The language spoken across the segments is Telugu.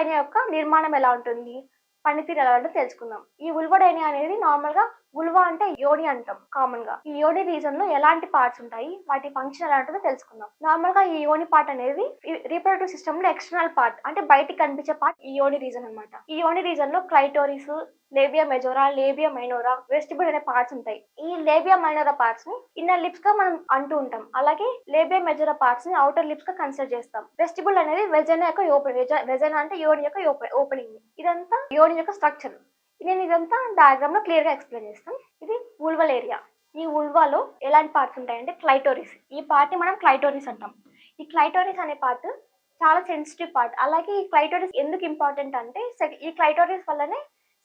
ఉల్వడైన యొక్క నిర్మాణం ఎలా ఉంటుంది? పనితీరు ఎలా ఉంటుందో తెలుసుకుందాం. ఈ ఉల్వడైన అనేది నార్మల్గా ఉల్వ అంటే యోని అంటాం కామన్గా. ఈ యోని రీజన్లో ఎలాంటి పార్ట్స్ ఉంటాయి? వాటి ఫంక్షన్ ఎలా ఉంటుందో తెలుసుకుందాం. నార్మల్గా ఈ యోని పార్ట్ అనేది రీప్రొడక్టివ్ సిస్టమ్లో ఎక్స్టర్నల్ పార్ట్ అంటే బయటికి కనిపించే పార్ట్ ఈ యోని రీజన్ అన్నమాట. ఈ యోని రీజన్లో clitoris labia majora labia minora vestibule అనే పార్ట్స్ ఉంటాయి. ఈ లేబియా మైనోరా పార్ట్స్ని ఇన్నర్ లిప్స్గా మనం అంటూ ఉంటాం. అలాగే లేబియా మెజోరా పార్ట్స్ని అవుటర్ లిప్స్గా కన్సిడర్ చేస్తాం. వెస్టిబుల్ అనేది వెజైనా యొక్క ఓపెనింగ్ వెజైనా అంటే యోని యొక్క ఓపెనింగ్ ఇదంతా యోని యొక్క స్ట్రక్చర్ నేను ఇదంతా డయాగ్రామ్లో క్లియర్గా ఎక్స్ప్లెయిన్ చేస్తాం. ఇది ఉల్వల్ ఏరియా ఈ ఉల్వాలో ఎలాంటి పార్ట్స్ ఉంటాయంటే క్లైటోరిస్ ఈ పార్ట్ని మనం క్లైటోరిస్ అంటాం. ఈ క్లైటోరిస్ అనే పార్ట్ చాలా సెన్సిటివ్ పార్ట్ అలాగే ఈ క్లైటోరిస్ ఎందుకు ఇంపార్టెంట్ అంటే ఈ క్లైటోరిస్ వల్లనే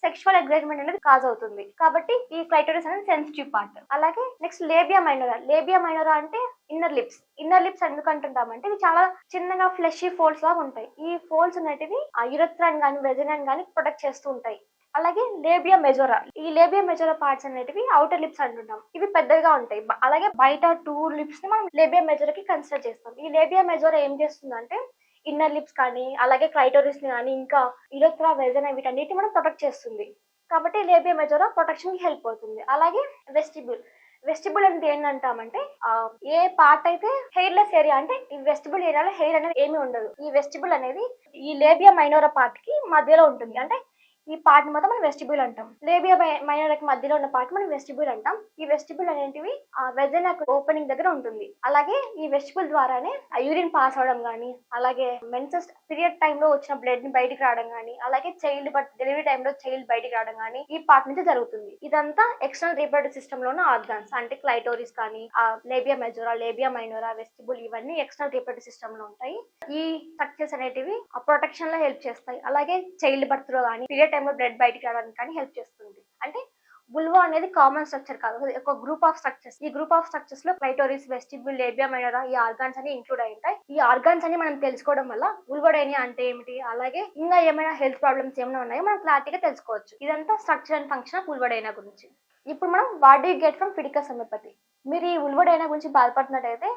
సెక్షువల్ ఎంగేజ్మెంట్ అనేది కాజ్ అవుతుంది. కాబట్టి ఈ క్లైటోరిస్ అనేది సెన్సిటివ్ పార్ట్ అలాగే next labia minora labia minora అంటే ఇన్నర్ లిప్స్ ఇన్నర్ లిప్స్ ఎందుకు అంటుంటామంటే ఇవి చాలా చిన్నగా ఫ్లెషీ ఫోల్డ్స్ లాగా ఉంటాయి. ఈ ఫోల్డ్స్ అనేటివి ఆ యురత్రాన్ కానీ వెజనాన్ కానీ ప్రొటెక్ట్ చేస్తూ ఉంటాయి. అలాగే లేబియా మెజోరా ఈ లేబియా మెజోరా పార్ట్స్ అనేటివి అవుటర్ లిప్స్ అంటుంటాం. ఇవి పెద్దగా ఉంటాయి. అలాగే బయట టూ లిప్స్ని మనం లేబియా మెజోరాకి కన్సిడర్ చేస్తాం. ఈ లేబియా మెజోరా ఏం చేస్తుందంటే ఇన్నర్ లిప్స్ కానీ అలాగే క్రైటోరిస్ని కానీ ఇంకా ఇలోత్రా వెజన వీటన్నిటిని మనం ప్రొటెక్ట్ చేస్తుంది. కాబట్టి లేబియా మెజోరా ప్రొటెక్షన్కి హెల్ప్ అవుతుంది. అలాగే వెస్టిబుల్ వెస్టిబుల్ అనేది ఏంటంటామంటే ఏ పార్ట్ అయితే హెయిర్లెస్ ఏరియా అంటే ఈ వెస్టిబుల్ ఏరియాలో హెయిర్ అనేది ఏమీ ఉండదు. ఈ వెస్టిబుల్ అనేది ఈ లేబియా మైనోరా పార్ట్కి మధ్యలో ఉంటుంది. అంటే ఈ పార్ట్ మొత్తం మనం వెస్టిబ్యూల్ అంటాం. లేబియా మైనోరకి మధ్యలో ఉన్న పార్ట్ మనం వెస్టిబ్యూల్ అంటాం. ఈ వెస్టిబ్యూల్ అనేటివి ఆ వెజన ఓపెనింగ్ దగ్గర ఉంటుంది. అలాగే ఈ వెస్టిబ్యూల్ ద్వారానే ఆ యూరిన్ పాస్ అవడం కానీ అలాగే మెన్సెస్ పీరియడ్ టైంలో వచ్చిన బ్లడ్ని బయటికి రావడం కానీ అలాగే చైల్డ్ బట్ డెలివరీ టైంలో చైల్డ్ బయటికి రావడం కానీ ఈ పార్ట్ నుంచి జరుగుతుంది. ఇదంతా ఎక్స్టర్నల్ రీప్రొడక్టివ్ సిస్టమ్లోని ఆర్గాన్స్ అంటే క్లైటోరిస్ కానీ ఆ labia majora labia minora vestibule ఇవన్నీ ఎక్స్టర్నల్ రీప్రొడక్టివ్ సిస్టమ్లో ఉంటాయి. ఈ స్ట్రక్చర్స్ అనేటివి ఆ ప్రొటెక్షన్లో హెల్ప్ చేస్తాయి. అలాగే చైల్డ్ బర్త్లో కానీ పీరియడ్ టైంలో బ్లడ్ బయటికి రావడానికి కానీ హెల్ప్ చేస్తుంది. అంటే బుల్వా అనేది కామన్ స్ట్రక్చర్ కాదు. ఒక గ్రూప్ ఆఫ్ స్ట్రక్చర్స్ ఈ గ్రూప్ ఆఫ్ స్ట్రక్చర్స్లో క్లైటోరిస్ వెస్టిబుల్ లేబియా మైనరా ఈ ఆర్గాన్స్ అని ఇంక్లూడ్ అయి ఉంటాయి. ఈ ఆర్గాన్స్ అని మనం తెలుసుకోవడం వల్ల ఉల్వడైనియా అంటే ఏమిటి? అలాగే ఇంకా ఏమైనా హెల్త్ ప్రాబ్లమ్స్ ఏమైనా ఉన్నాయో మనం క్లారిటీగా తెలుసుకోవచ్చు. ఇదంతా structure and function of vulvodynia గురించి. ఇప్పుడు మనం what do get from Fiticus homeopathy మీరు ఈ ఉల్వడైనా గురించి బాధపడుతున్నట్టయితే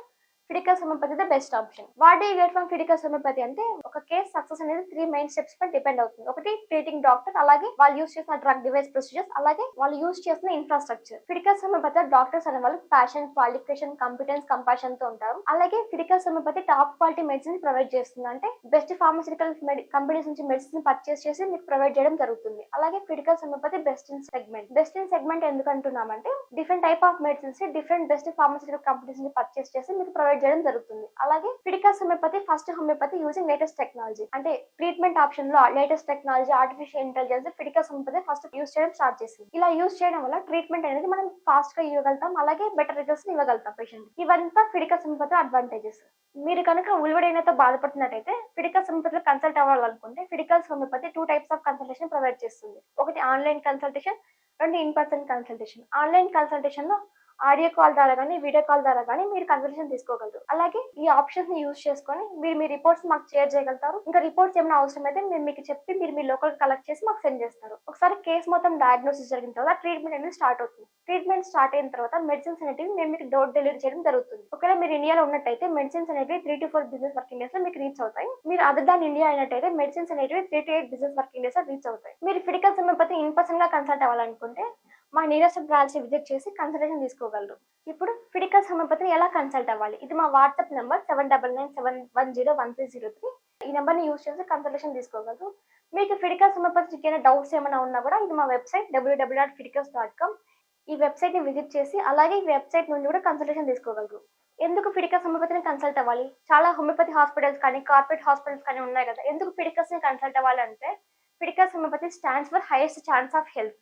Fiticus homeopathy the best option what you get from Fiticus homeopathy అంటే ఒక కేస్ సక్సెస్ అనేది త్రీ మెయిన్ స్టెప్స్ పై డిపెండ్ అవుతుంది. ఒకటి ట్రీటింగ్ డాక్టర్ అలాగే వాళ్ళు యూస్ చేసిన డ్రగ్ డివైస్ ప్రొసీజర్స్ అలాగే వాళ్ళు యూస్ చేసిన ఇన్ఫ్రాస్ట్రక్చర్ ఫిడికస్ హోమియోపతి డాక్టర్స్ అనే వాళ్ళు ప్యాషన్ క్వాలిఫికేషన్ కంపిటెన్స్ కంపాషన్తో ఉంటారు. అలాగే Fiticus homeopathy top quality medicine provide చేస్తుంది. అంటే బెస్ట్ ఫార్మసిటికల్ కంపెనీస్ నుంచి మెడిసిన్ పర్చేస్ చేసి మీకు ప్రొవైడ్ చేయడం జరుగుతుంది. అలాగే Fiticus homeopathy best in segment best in segment ఎందుకు అంటున్నామంటే different type of medicines different best pharmaceutical companies నుంచి పర్చేస్ చేసి మీకు ప్రొవైడ్ చేయడం జరుగుతుంది. అలాగే Fiticus homeopathy first homeopathy using latest technology అంటే ట్రీట్మెంట్ ఆప్షన్లో latest technology artificial intelligence Fiticus homeopathy first use చేయడం స్టార్ట్ చేసింది. ఇలా యూస్ చేయడం వల్ల ట్రీట్మెంట్ అనేది మనం ఫాస్ట్గా ఇవ్వగలుగుతాం. అలాగే బెటర్ రిజల్ట్స్ ఇవ్వగలుగుతాం పేషెంట్ ఇవంతా ఫిడికాస్ హోమియోపతి అడ్వాంటేజెస్ మీరు కనుక ఉల్వడైనతో బాధపడుతున్నట్టయితే ఫిడికస్ హోమియోపతిలో కన్సల్ట్ అవ్వాలనుకుంటే Fiticus homeopathy two types of consultation provide చేస్తుంది. ఒకటి ఆన్లైన్ కన్సల్టేషన్ రెండు ఇన్ పర్సన్ కన్సల్టేషన్ ఆన్లైన్ కన్సల్టేషన్లో ఆడియో కాల్ ద్వారా కానీ వీడియో కాల్ ద్వారా కానీ మీరు కన్సల్టేషన్ తీసుకోగలరు. అలాగే ఈ ఆప్షన్స్ని యూజ్ చేసుకొని మీరు మీ రిపోర్ట్స్ మాకు షేర్ చేయగలుగుతారు. ఇంకా రిపోర్ట్స్ ఏమైనా అవసరం అయితే మేము మీకు చెప్పి మీరు మీ లోకల్ కలెక్ట్ చేసి మాకు సెండ్ చేస్తారు. ఒకసారి కేసు మొత్తం డయాగ్నోసిస్ జరిగిన తర్వాత ట్రీట్మెంట్ అనేది స్టార్ట్ అవుతుంది. ట్రీట్మెంట్ స్టార్ట్ అయిన తర్వాత మెడిసిన్స్ అనేటివి మేము మీకు డోర్ డెలివరీ చేయడం జరుగుతుంది. ఒకవేళ మీరు ఇండియాలో ఉన్నట్టయితే మెడిసిన్స్ అనేవి three to four business working డేస్లో మీకు రీచ్ అవుతాయి. మీరు అదర్ దాన్ ఇండియా అయినట్టయితే మెడిసిన్స్ అనేటివి three to eight business working డేస్లో రీచ్ అవుతాయి. మీరు ఫిడికల్ హోమియోపతి ఇన్ పర్సన్గా కన్సల్ట్ అవ్వాలనుకుంటే మా నియరెస్ట్ బ్రాంచ్ని విజిట్ చేసి కన్సల్టేషన్ తీసుకోగలరు. ఇప్పుడు ఫిడికల్ హోమియోపతిని ఎలా కన్సల్ట్ అవ్వాలి? ఇది మా WhatsApp number seven double nine seven one zero one three zero three. ఈ నెంబర్ని యూస్ చేసి కన్సల్టేషన్ తీసుకోగలరు. మీకు ఫిడికల్ హోమియోపతి ఏమైనా డౌట్స్ ఏమైనా ఉన్నా కూడా ఇది మా website WWW dot Fiticus dot com. ఈ వెబ్సైట్ని విజిట్ చేసి అలాగే ఈ వెబ్సైట్ నుండి కూడా కన్సల్టేషన్ తీసుకోగలరు. ఎందుకు ఫిడికస్ హోమియోపతిని కన్సల్ట్ అవ్వాలి? చాలా హోమియోపతి హాస్పిటల్స్ కానీ కార్పొరేట్ హాస్పిటల్స్ కానీ ఉన్నాయి కదా. ఎందుకు ఫిడికస్ని కన్సల్ట్ అవ్వాలి అంటే Fiticus homeopathy stands for highest chance of health.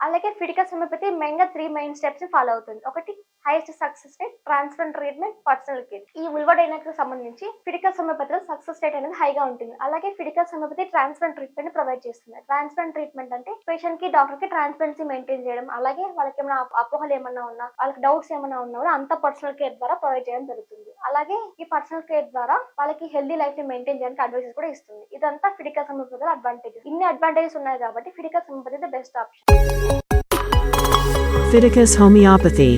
అలాగే ఫిడికస్ హోమియోపతి మెయిన్గా త్రీ మెయిన్ స్టెప్స్ ఫాలో అవుతుంది. ఒకటి highest success rate transfer treatment personal care ఈ ఉల్వడైనకు సంబంధించి ఫిడికల్ హోమియోపతిలో సక్సెస్ రేట్ అనేది హైగా ఉంటుంది. అలాగే Fiticus homeopathy transfer treatment provide చేస్తుంది. ట్రాన్స్ఫర్ ట్రీట్మెంట్ అంటే పేషెంట్కి డాక్టర్కి ట్రాన్స్పరెన్సీ మెయింటైన్ చేయడం. అలాగే వాళ్ళకి ఏమైనా అపోహలు ఏమైనా ఉన్నా వాళ్ళకి డౌట్స్ ఏమైనా ఉన్నా కూడా అంత పర్సనల్ కేర్ ద్వారా ప్రొవైడ్ చేయడం జరుగుతుంది. అలాగే ఈ పర్సనల్ కేర్ ద్వారా వాళ్ళకి హెల్దీ లైఫ్ని మెయింటైన్ చేయడానికి అడ్వైజెస్ కూడా ఇస్తుంది. ఇదంతా ఫిడికల్ హోమియోపతి అడ్వాంటేజెస్ ఇన్ని అడ్వాంటేజెస్ ఉన్నాయి కాబట్టి Fiticus homeopathy best option Fiticus Homeopathy.